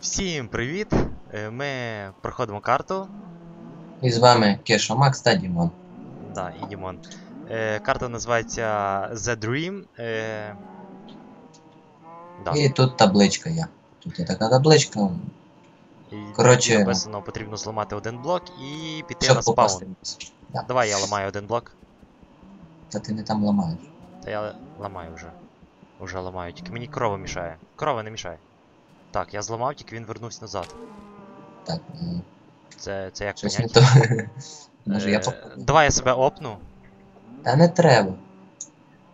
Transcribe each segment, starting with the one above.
Всім привіт! Е, Ми проходимо карту. І з вами Кеша Макс та Дімон. Да, і Дімон. Е, Карта називається The Dream. Е, Да. І тут табличка є. Тут є така табличка, І коротше- написано, потрібно зламати один блок і піти щоб на спаун. Да. Давай я ламаю один блок. Та ти не там ламаєш. Та я ламаю вже. Уже ламаю, тільки мені крова мішає. Крова не мішає. Так, я зламав, тільки він вернувся назад. Так, м, Це, це як щось не то. Може я Е, попробую. Давай я себе опну. Та не треба.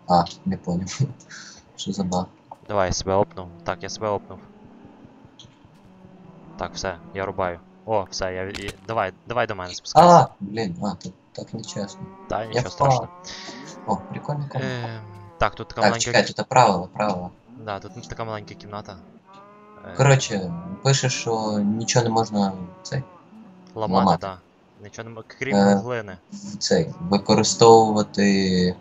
А, не поняв. Що за баг? Давай я себе опнув. Так, я себе опнув. Так, все, я рубаю. О, все, я. і- Давай, давай до мене спускайся. А, блін, а, тут так нечесно. Та, Я нічого впав. страшного. О, прикольно. Е, так, тут така Так, маленька. чекай, тут правила, правила. Да, тут така маленька кімната. Е, Коротше, пише, що нічого не можна цей, ламати, ламати. да. Нічого не крім Е, глини. цей використовувати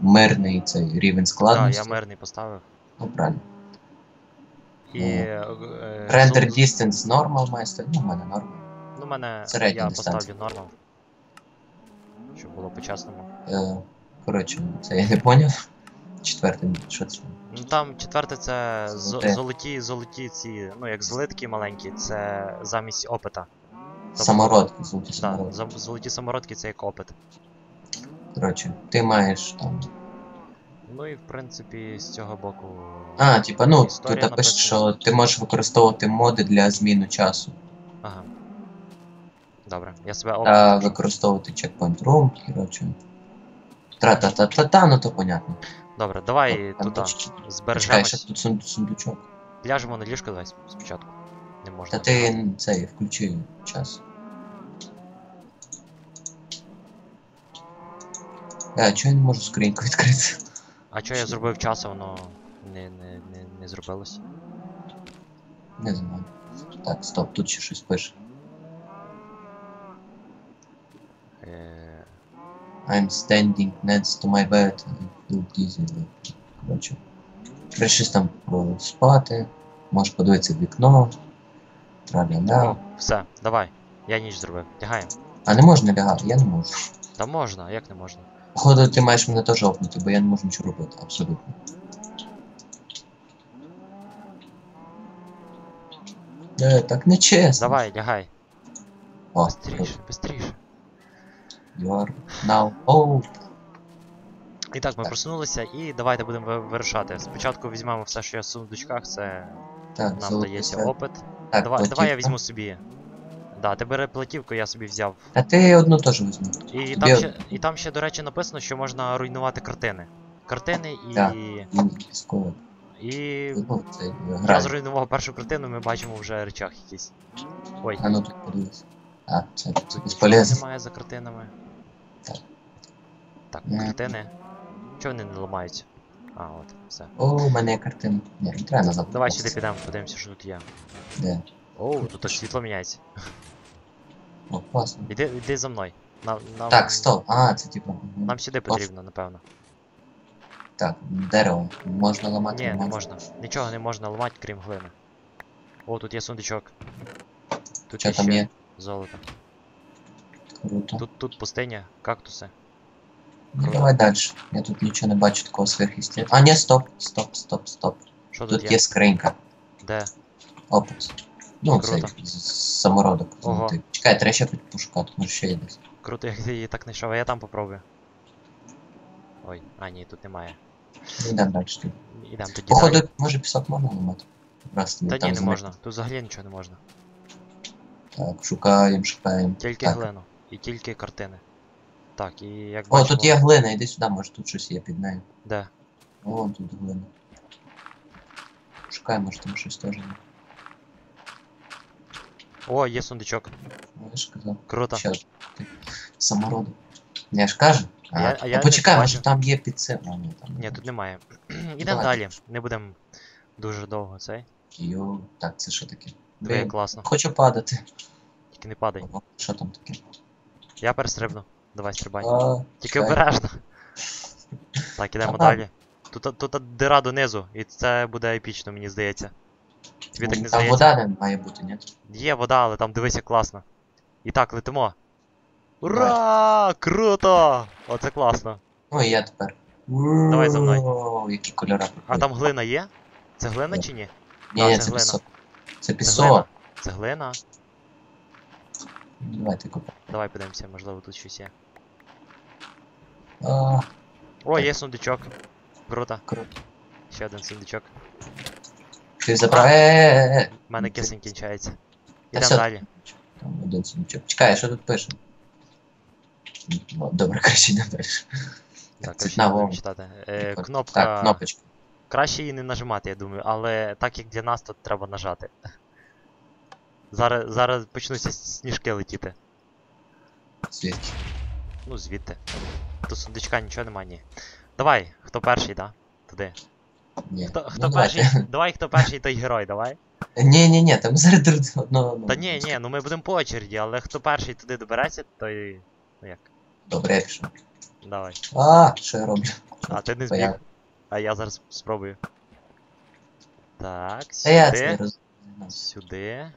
мирний цей рівень Так, складності. я мирний поставив. Ну, правильно. І. Ну. е, Render зол- distance normal має стояти. Ну, в мене норmal. Ну, в мене середня я дистанція. поставлю нормал. Щоб було по-чесному. Е, коротше, це я не поняв. Четвертий, що це? Ну там четверте це Золоте. золоті, золоті ці, ну як злитки маленькі, це замість опита. Самородки, золоті Так, самородки. за- золоті самородки це як опит. Коротше, ти маєш там. Ну і в принципі з цього боку. А, типа, ну, Історія тут пише, написана. що ти можеш використовувати моди для зміни часу. Ага. Добре, я себе Та використовувати checkpoint room, коротше. Тра-та-та-та-та, ну то понятно. Добре, давай Там туди точки. Чекай, ще збережемось. тут сун- сундучок. Ляжемо на ліжко давай спочатку. Не можна. Та ти цей, включи час. А, чого я не можу скриньку відкрити? А що я зробив часу, воно не, не, не, не зробилось. Не знаю. Так, стоп, тут ще щось пише. I'm standing next to my bed. I feel dizzy. Коротше. Прийшли там спати. Можеш подивитися в вікно. Траля-ля. Все, давай. Я ніч зробив. Лягаємо. А не можна лягати, я не можу. Та можна, як не можна? Походу, ти маєш мене теж опнути, бо я не можу нічого робити, абсолютно. Е, так не чесно. Давай, лягай. О, бистріше. You are now old. І так, ми Так. просунулися і давайте будемо ви- вирушати. Спочатку візьмемо все, що є в сундучках, це Так, нам золотий дається опит. Так, давай, давай я візьму собі. Да, ти бери платівку, я собі взяв. А ти одну теж візьми. І Тобі- там, ще, і там ще, до речі, написано, що можна руйнувати картини. Картини і. Так. І. Це Я зруйнував першу картину, ми бачимо вже речах якісь. Ой, А ну тут подивись. А, це безполезно. немає за картинами. Так. Картини. Чого вони не ламаються? А, от, все. О, у мене є картина. Ні, не треба назад. Давай сюди підемо, подивимося, що тут є. Де? Оу, тут аж світло міняється. О, класно. Іди, іди за мною. Нам, нам, Так, стоп. А, це типу. Нам сюди потрібно, напевно. Так, дерево. Можна ламати. Ні, не можна. Нічого не можна ламати, крім глини. О, тут є сундучок. Тут там ще є? золото. Круто. Тут, тут пустиня, кактуси. Ну, давай далі. Я тут нічого не бачу такого сверхъестественного. А, ні, стоп, стоп, стоп, стоп. Що тут, Тут є? є скринька. Де? Ну, Круто. цей з- самородок. Ого. золотий. Чекай, треба ще тут пошукати, може ще є десь. Круто, як ти її так знайшов, а я там попробую. Ой, а ні, тут немає. Ну, йдемо далі. тоді. Ідемо тоді. Походу, далі. може пісок можна ламати? Раз тобі Та там ні, не можна. Тут взагалі нічого не можна. Так, шукаємо, шукаємо. Тільки Так. глину. І тільки картини. Так, і як О, бачимо... тут є глина, іди сюди, може тут щось є під нею. Де? О, тут глина. Шукаємо, може там щось теж є. О, є сундучок. Я ж казав. Круто. Що ти? Самородок. Я ж кажу. А я- а я ну, почекай, не може там є під цим. А, ні, там. Ні, тут немає. Ідемо Давай. далі. Не будемо дуже довго цей. Йо, так, це що таке? Диви, Блін, класно. Хочу падати. Тільки не падай. О, Що там таке? Я перестрибну. Давай стрибай. А, Тільки чекай. обережно. Так, ідемо Ага. далі. Тут, тут дира донизу, і це буде епічно, мені здається. Тобі так не Там здається? вода не має бути, ні? Є вода, але там дивися класно. І так, летимо. Ура! Круто! Оце класно. Ну і я тепер. Давай за мною. Вау, Які кольори. А там глина є? Це глина чи ні? Ні, А, це це глина. пісок. Це Це пісок. глина. Це глина. Давайте купимо. Давай подивимося, можливо тут щось є. А, О, є сундучок. Круто. круто. Ще один сундучок. Ти забрав. У мене кисень кінчається. Ідемо все. далі. Там один сундучок. Чекай, що тут пише? Добре, краще не пише. Так, краще читати. Е, кнопка. Так, кнопочка. Краще її не нажимати, я думаю, але так як для нас, то треба нажати. Зараз, зараз почнуться сніжки летіти. Звідки? Ну, звідти. Тут сундучка нічого нема, ні. Давай, хто перший, да? Туди. Ні. Хто, Ну, хто давайте. перший? Давай, хто перший, той герой, давай. Ні, ні, ні, там зараз одного. Та ні, ні, ну ми будемо по очереді, але хто перший туди добереться, той. Ну як? Добре, я пішов. Давай. А, що я роблю? А ти не я- збіг. А я зараз спробую. Так, сюди. Сюди.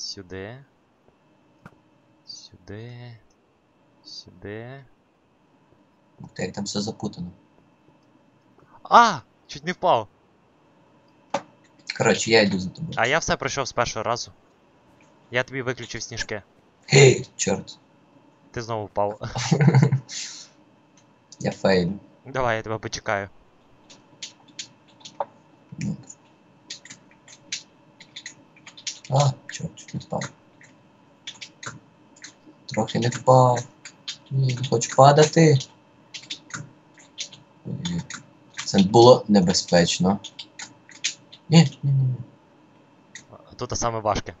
Сюди. Сюди. Сюди. Ух ти, як там все запутано. А! Чуть не впав. Коротше, я йду за тобою. А я все пройшов з першого разу. Я тобі виключив сніжки. Гей, чорт. Ти знову впав. Я фейлю. Давай, я тебе почекаю. Ну. А, чорт, чуть не впав. Трохи не впав. Ні, не хочу падати. Це було небезпечно. Ні, ні, ні. Тут саме важке.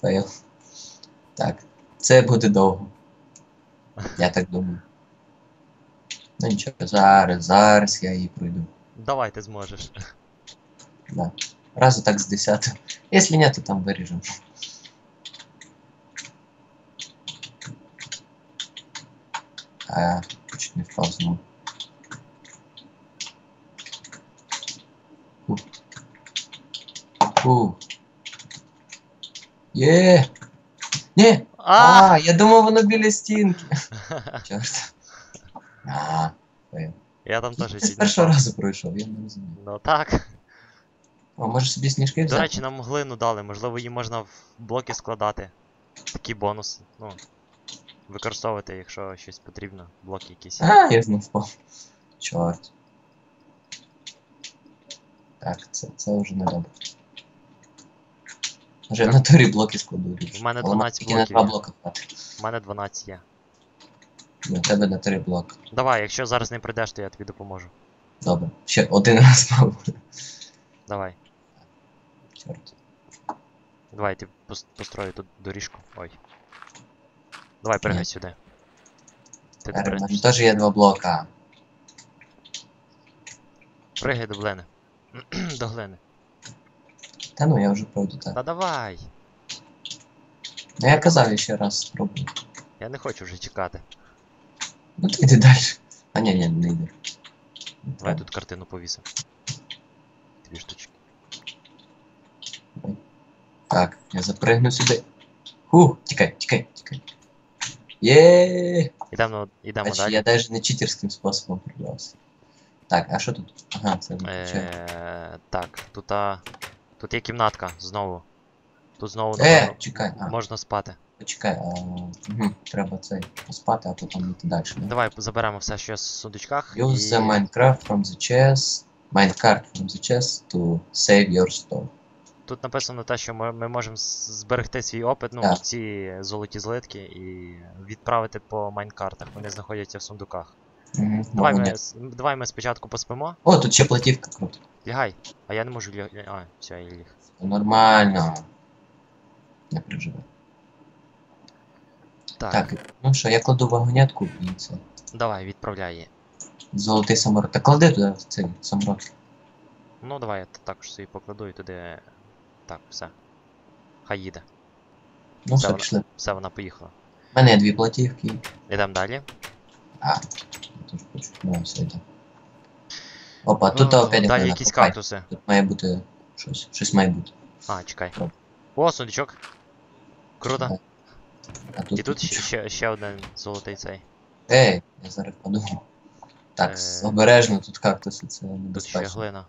Фейл. Так, це буде довго. Я так думаю. Ну нічого, зараз, зараз я її пройду. Давай, ти зможеш. Да. Разу так з десятого. Если нет, то там вырежем. А, чуть не впав знову. Фу. Фу. Є! Ні! А! А, я думав, воно біля стінки. Чорт. А, фейл. Я там теж Я з чуть не першого впав. разу пройшов, я не розумію. Ну так. О, може собі сніжки До речі, нам глину дали, можливо, її можна в блоки складати. Такий бонус. Ну. Використовувати, якщо щось потрібно. Блоки якісь. А, я знов впав. Чорт. Так, це, це вже не добре. Вже в натурі блоки складу. В мене Але 12 тільки на блоків два хватить. У мене 12 є. У тебе на три блоки. Давай, якщо зараз не прийдеш, то я тобі допоможу. Добре. Ще один раз мав. Давай. Чорт. Давай, ти построю тут доріжку. Ой. Давай, пригай Ні. сюди. Ти Тепер у мене добре. теж є два блока. Пригай до глини. до глини. Та ну я вже пройду так. Та давай. Ну я казав, я ще раз спробую. Я не хочу вже чекати. Ну ти йди далі. А ні, ні, не йди. Давай тут картину повісимо. Дві штучки. Так, я запригну сюди. Ху, тікай, тікай, тікай. Є. Ідемо, ідемо Бачиш, далі. я навіть не читерським способом прибрався. Так, а що тут? Ага, це виключає. Е, так, тут, а, тут є кімнатка знову. Тут знову Е, напевно, чекай, а, можна спати. почекай, а, угу, треба цей поспати, а потім йти далі. Да? Давай заберемо все, що є в сундучках. Use the Minecraft from the chest, minecart from the chest to save your store. Тут написано те, що ми, ми можемо зберегти свій опит, ну, Так. ці золоті злитки, і відправити по майнкартах. Вони знаходяться в сундуках. Угу, Давай ми, с- давай ми спочатку поспимо. О, тут ще платівка круто. Лягай. А я не можу ля... ля- А, все, я ліг. Нормально. Не переживай. Так, Так, ну що, я кладу вагонетку і це. давай, відправляй її. Золотий самород. Та клади туди цей самород. Ну, давай я т- також собі покладу і туди. Так, все. Хай їде. Ну все, Добре. пішли. Все, вона поїхала. У мене є дві платівки. Ідемо далі. А, я теж хочу. Ну, все йде. Опа, тут О, опять Далі якісь копай. кактуси. Тут має бути щось. Щось має бути. А, чекай. О. О, сундучок. Круто. А тут, І тут ще, ще, ще один золотий цей. Ей, я зараз впаду. Так, Е. обережно, тут кактуси, це Тут ще небезпечно. глина.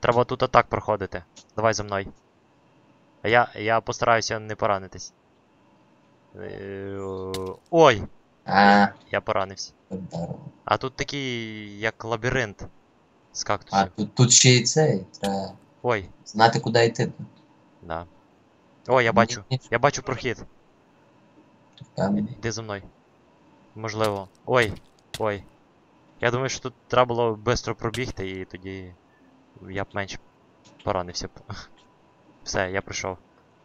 Треба тут атак проходити. Давай за мною. А я, я постараюся не поранитись. Е, Ой! А, Я поранився. А тут такий, як лабіринт з А тут, тут ще й цей, треба Ой, знати, куди йти. да. О, я бачу. Я бачу прохід. Іди за мною. Можливо. Ой. Ой. Я думаю, що тут треба було швидко пробігти і тоді я б менше поранився б. Все, я прийшов.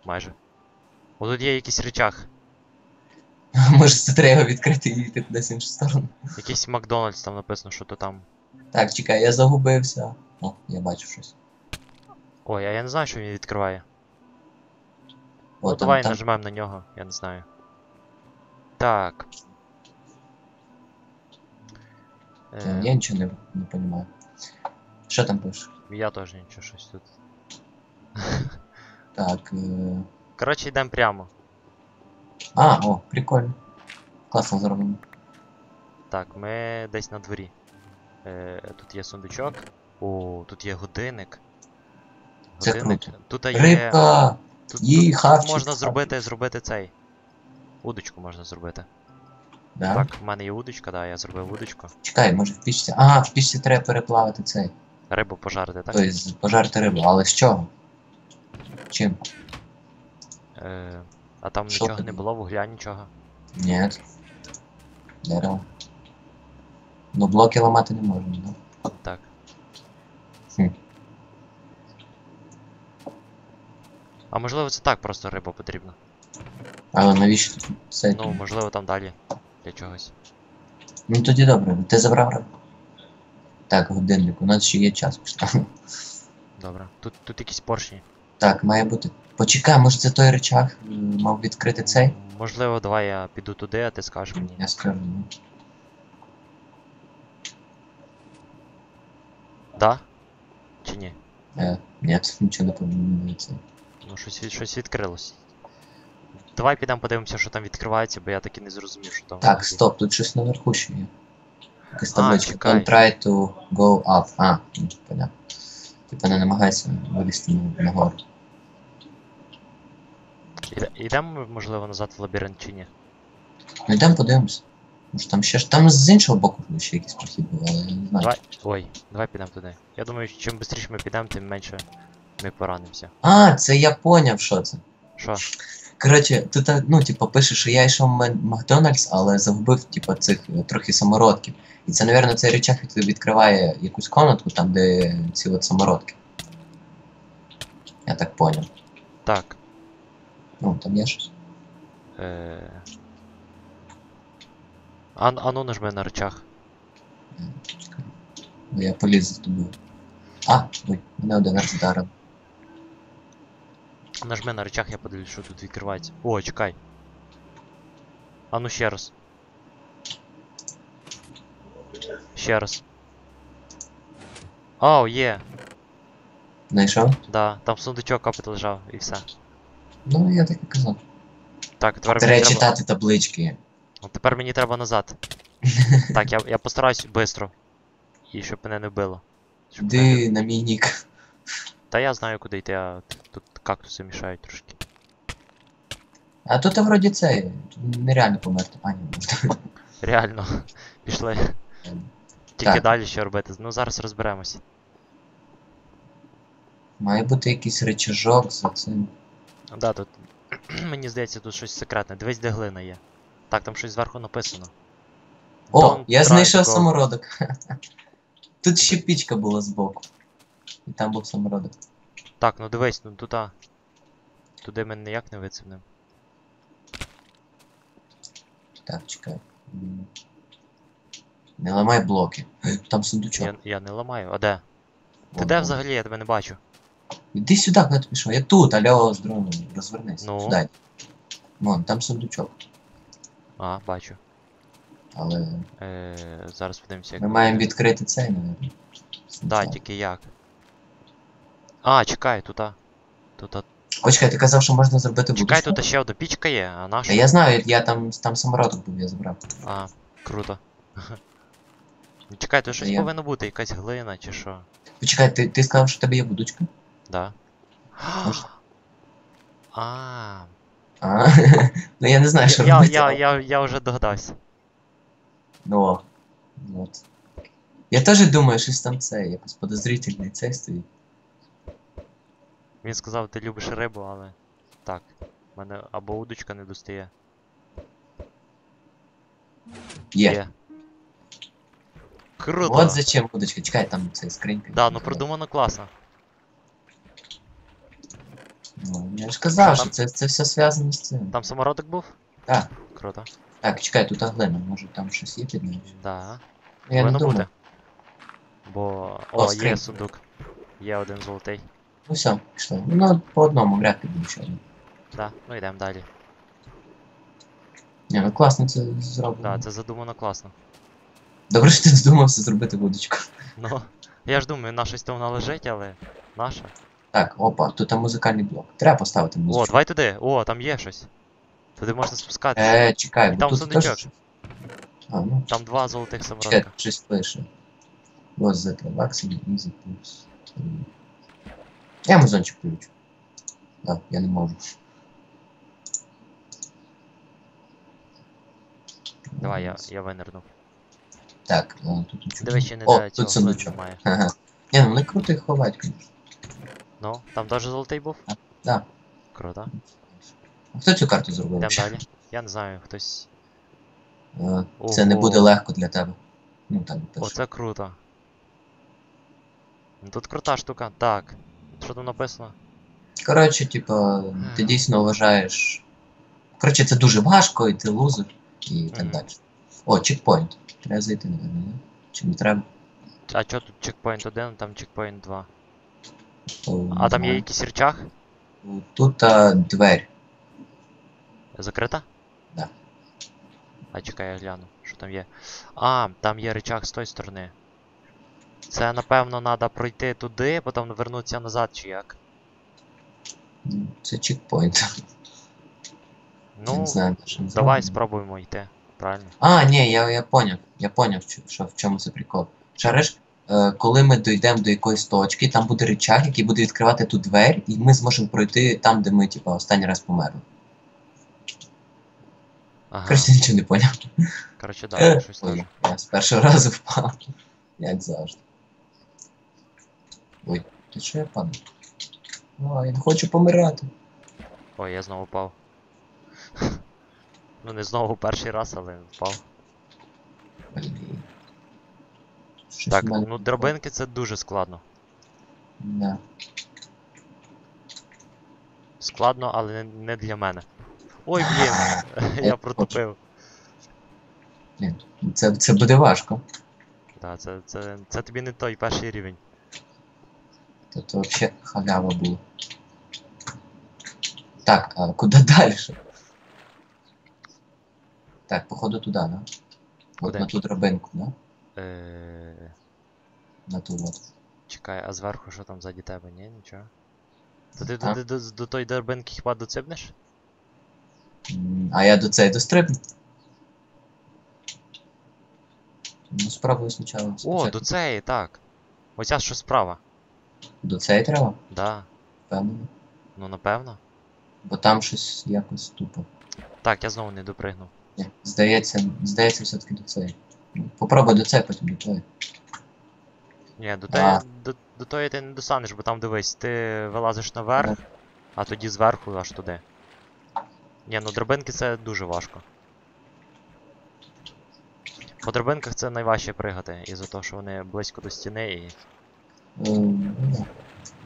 Майже. О, тут є якийсь речах. Може, це треба відкрити і йти кудись в іншу сторону. Якийсь Макдональдс там написано, що то там. Так, чекай, я загубився. О, я бачу щось. Ой, а я не знаю, що він відкриває. О, ну там, давай там. нажмемо на нього, я не знаю. Так. Е, я нічого не, не розумію. Що там пише? я теж нічого щось тут. Так. Е... Коротше, йдемо прямо. А, о, прикольно. Класно зроблено. Так, ми десь на дворі. Е, тут є сундучок. О, тут є годинник. Це Годинник. круто. Тут є. Рибка! Тут, Їй тут, тут можна зробити, зробити цей. Удочку можна зробити. Да? Так, в мене є удочка, да, я зробив удочку. Чекай, може в пічці. А, в пічці треба переплавити цей. Рибу пожарити, так? Тобто пожарити рибу, але з чого? Чим? Е, а там Що нічого не тобі? було, вугля нічого. Ні. Дерево. Ну блоки ламати не можна, да? Так. Хм. А можливо це так просто риба потрібна. Але навіщо тут це? Ну, можливо, там далі для чогось. Ну тоді добре, ти забрав рибу. Так, годинник, у нас ще є час пішла. Добре. Тут, тут якісь поршні. Так, має бути. Почекай, може це той речах мав відкрити цей? Можливо, давай я піду туди, а ти скажеш мені. Я скажу. ну. Да? Чи ні? Е, ні, нічого не це. Ну, щось, від- щось відкрилось. Давай підемо подивимося, що там відкривається, бо я так і не зрозумів, що там. Так, взагалі. стоп, тут щось наверху ще є. Якась А, табличка. чекай. Don't try to go up. А, ну, понятно. Типа не намагайся вилізти на- нагору. Ідемо, можливо, назад в лабіринт чи ні? Ну йдемо подивимось. Може там ще ж. Там з іншого боку ще якийсь прохід був, але я не знаю. Давай. Ой, давай підемо туди. Я думаю, чим швидше ми підемо, тим менше ми поранимося. А, це я поняв, що це. Що? Коротше, тут, ну, типу, пише, що я йшов в Макдональдс, але загубив, типу, цих е, трохи самородків. І це, напевно, цей речах від- відкриває якусь комнатку, там, де ці от самородки. Я так поняв. Так. Ну, там є щось. Е... А, а ну нажми на речах. Е, Чекай. Бо я поліз за тобою. А, ой, мене один раз вдарив. Нажми на речах, я подивлюсь, що тут відкривається. О, чекай. А ну ще раз. Ще раз. О, є. Знайшов? Да, там сундучок капит лежав і все. Ну, я так і казав. Так, тепер Треба мені треба... читати таблички. О, Тепер мені треба назад. Так, я, я постараюсь швидко. І щоб мене не вбило. Щоб мене не- Іди на мій нік. Та я знаю, куди йти, а тут кактуси мішають трошки. А тут вроді це, тут нереально померти, а ні, можна. Реально. Пішли. Тільки Так. далі що робити. Ну зараз розберемося. Має бути якийсь речажок за цим. Да, тут. Мені здається, тут щось секретне. Дивись, де глина є. Так, там щось зверху написано. О, Don't я знайшов go. самородок. Тут ще пічка була збоку. І там був самородок. Так, ну дивись, ну тут. а, Туди ми ніяк не вицепнемо. Так, чекай. Не ламай блоки. Там сундучок. Я, я не ламаю. А де? Ти де вон. взагалі? Я тебе не бачу. Іди сюди, куди ти пішов. Я тут, алло, з дроном, розвернись. Ну? Сюди. Вон, там сундучок. А, бачу. Але Е, зараз подивимося, як. ми маємо відкрити цей, навіть. Да, тільки як. А, чекай, тут. а. Тут. а- Почекай, ти казав, що можна зробити Чекай, тут ще одна пічка є, а Та наша. я знаю, я там, там самородок був, я забрав. А, круто. Чекай, тут щось я- повинно бути, якась глина чи що. Почекай, ти, ти сказав, що в тебе є вудочка? Да. Може- А, А, ну я не знаю, що я, робити. я, я, я вже догадався. Ну, о, от. Я теж думаю, щось там це, якось подозрительний цей стоїть. Він сказав, ти любиш рибу, але. Так. в мене або удочка не достає. Є. Круто! От зачем вудочка, чекай, там цей скринька. Да, ну продумано класно. Ну, я ж казав, Там- що це, це все зв'язано з цим. Там самородок був? Так. Круто. Так, чекай, тут глина, може там щось є під нею? Да. Я не Повинно думаю. бути. Бо. О, О, є сундук. Є один золотий. Ну все, пішло. Ну, по одному вряд ли буде ще один. Да, ну йдемо далі. Ні, ну класно це зроблено. Да, це задумано класно. Добре, що ти додумався зробити вудочку. Ну, я ж думаю, на щось там вона лежить, але наша. Так, опа, тут там музикальний блок. Треба поставити О, музичку. давай туди. О, там є щось. Туди можна спускатися. Е, чекай, бо Там тут сундучок. теж... А, ну, Там два золотих чекай, самородка. щось пише. Ось за Vaccine, Easy Plus. Я музончик включу. Так, я не можу. Давай, я, я винирну. Так, а, тут нічого. Диви, ще не О, де тут сундучок. немає. Ага. Ні, ну вони круто їх ховають, звісно. Ну, там теж золотий був? Да. Круто. А хто цю карту зробив? Йдемо далі. Я не знаю, хтось. Е, Це не Ого. буде легко для тебе. Ну там пише. Оце круто. Ну, Тут крута штука. Так. Що там написано? Коротше, типа, ти дійсно вважаєш. Коротше, це дуже важко, і ти лузер, і так Мгм. далі. О, чекпоінт. Треба зайти, напевно, не? Чи не треба? А чо тут чекпоінт 1, там чекпоінт 2. А там є якийсь рычаг? Тут а, двері. Закрита? Да. А чекай, я гляну, що там є. А, там є рычаг з тої сторони. Це напевно треба пройти туди, потім вернутися назад, чи як. Ну, Це чекпоінт. Ну, не знаю, що давай спробуємо йти. Правильно? А, ні, я, я поняв. Я поняв, що, в чому це прикол. Шариш, коли ми дійдемо до якоїсь точки, там буде рычаг, який буде відкривати ту двері, і ми зможемо пройти там, де ми, типа, останній раз померли. Ага. Коротше, нічого не поняв. Коротше, да, щось Ой, теж. я з першого разу впав. Як завжди. Ой, ти що я падаю? О, я не хочу помирати. Ой, я знову впав. ну не знову перший раз, але впав. Блін. Щось Так, ну драбинки це дуже складно. Да. Складно, але не, не для мене. Ой, блін, я протупив. Блін, це, це буде важко. Так, це, це, це тобі не той перший рівень. Тут взагалі халява була. Так, а куди далі? Так, походу туди, да? От Куди? на ту драбинку, да? Е, На ту от. чекай, а зверху що там ззаді тебе? Ні, нічого. То ти до, до, до, до тої драбинки хіба доципнеш? А я до цей дострибну. Ну, спробую спочатку. О, спочатку. до цієї, так. Оця що справа. До цей треба, Да. впевнений. Ну напевно. Бо там щось якось тупо. Так, я знову не допригнув. Ні, здається, здається, все-таки до цей. Попробуй до цей, потім до твоєї. Ні, до А. тої, до, до тої ти не достанеш, бо там дивись, ти вилазиш наверх, а тоді зверху аж туди. Ні, ну драбинки це дуже важко. По драбинках це найважче пригати, із-за того, що вони близько до стіни і. Ем, ну,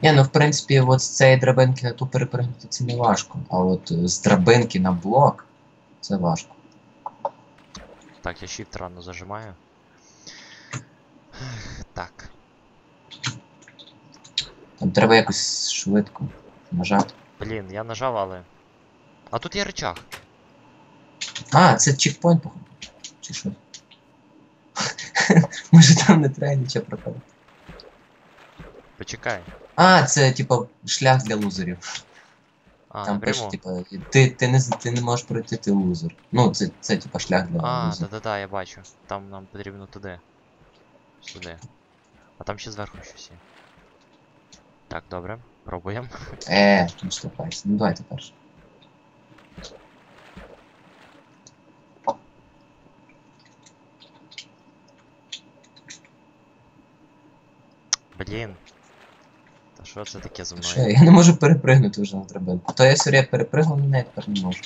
Ні, ну в принципі, от з цієї драбинки на ту перепригнути це не важко. А от е, з драбинки на блок це важко. Так, я shift рано зажимаю. Так. Там треба якось швидко нажати. Блін, я нажав, але. А тут є рычаг. А, це чекпоінт, походу. Чи що? Може там не треба нічого проходити. Почекай. А, це типа шлях для лузерів. А, Там пише, напряму. типа, ти, ти, не, з- ти не можеш пройти, ти лузер. Ну, це, це типа шлях для А, лузерів. да-да-да, я бачу. Там нам потрібно туди. Сюди. А там ще зверху щось є. Так, добре, пробуємо. Е, не штовхайся. Ну давайте перше. Блін. Що це таке зі Що, мною? я не можу перепригнути вже на драбинку. То я сюди перепригнув, на неї тепер не можу.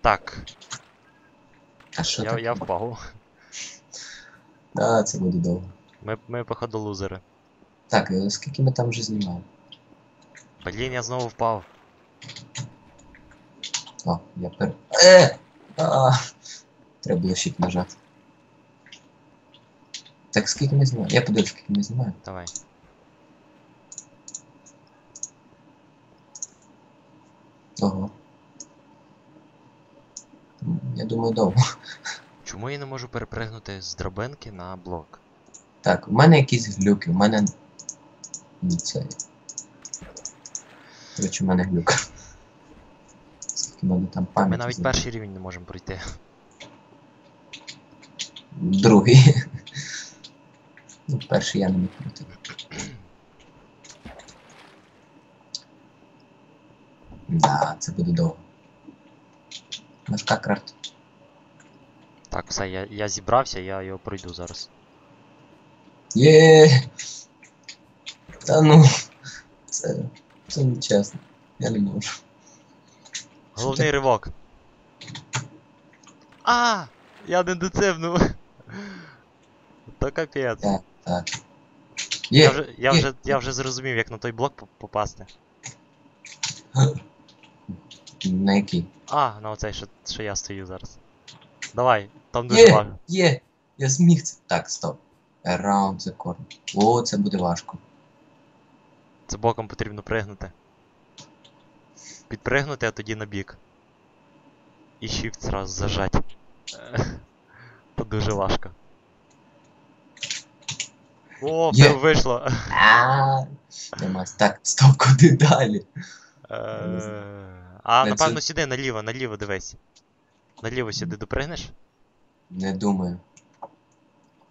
Так, А що я, таке? я впав. А, це буде довго. Ми, ми походу лузери. Так, е, скільки ми там вже знімали? Блін, я знову впав. О, я пер... Е! А, треба було щит нажати. Так, скільки ми знімаємо? Я подивлюсь, скільки ми знімаємо. Давай. Ого. Я думаю, довго. Чому я не можу перепригнути з драбинки на блок? Так, у мене якісь глюки, у мене. Ні, це. Коротше, у мене глюк. Скільки в мене там пам'яті. Ми навіть перший рівень не можемо пройти. Другий. Ну, перший я не міг пройти. Да, це буде довго. Важка карта. Так, все, я, я зібрався, я його пройду зараз. Є. Та ну. Це. Це не чесно. Я не можу. Головний ривок. А! Я не доцепнув. То капець. Так, так. Я Є. вже, я, є. вже, я вже зрозумів, як на той блок по- попасти. На який? А, на оцей, що, що я стою зараз. Давай, там дуже Є, важко. є. Я зміг це. Так, стоп. Around the corner. О, це буде важко. Це боком потрібно пригнути. Підпригнути, а тоді на бік. І shift зразу зажать. Е, То дуже важко. О, Є. все вийшло. А, Нема. Так, стоп, куди далі? Е. А, На напевно, цю- сюди, наліво, наліво дивись. Наліво сюди допригнеш? Не думаю.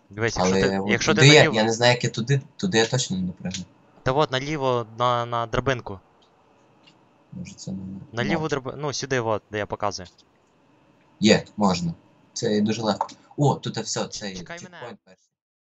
Дивись, якщо Але ти, от якщо ти туди я, наліво. я не знаю, як я туди, туди я точно не допригну. Та от наліво на, на драбинку. Може це не. Наліво Ну, драбинку. Ну, сюди, от, де я показую. Є, можна. Це дуже легко. О, тут все, це Чекай мене. чекпоінт перший.